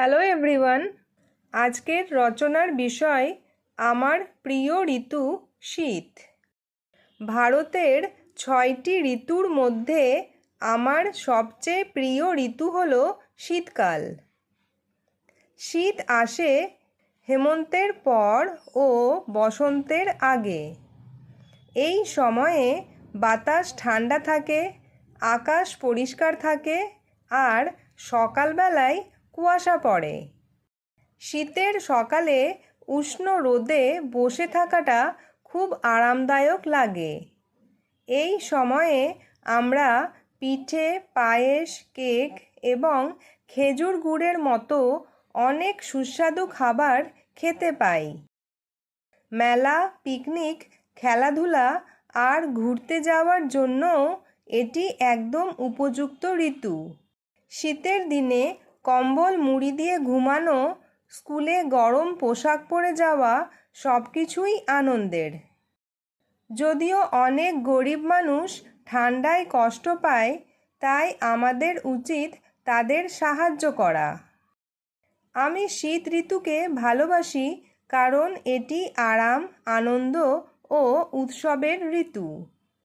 Hello everyone, আজকের রচনার বিষয় আমার প্রিয় ঋতু শীত। ভারতের ছয়টি ঋতুর মধ্যে আমার সবচেয়ে প্রিয় ঋতু হল শীতকাল। শীত আসে হেমন্তের পর ও বসন্তের আগে। এই সময়ে বাতাস ঠান্ডা থাকে, আকাশ পরিষ্কার থাকে আর সকালবেলায় কুয়াশা পড়ে। শীতের সকালে উষ্ণ রোদে বসে থাকাটা খুব আরামদায়ক লাগে। এই সময়ে আমরা পিঠে, পায়েস, কেক এবং খেজুর গুড়ের মতো অনেক সুস্বাদু খাবার খেতে পাই। মেলা, পিকনিক, খেলাধুলা আর ঘুরতে যাওয়ার জন্য এটি একদম উপযুক্ত ঋতু। শীতের দিনে কম্বল, মুড়ি দিয়ে ঘুমানো, স্কুলে গরম পোশাক পরে যাওয়া সব কিছুই আনন্দের। যদিও অনেক গরিব মানুষ ঠান্ডায় কষ্ট পায়, তাই আমাদের উচিত তাদের সাহায্য করা। আমি শীত ঋতুকে ভালোবাসি কারণ এটি আরাম, আনন্দ ও উৎসবের ঋতু।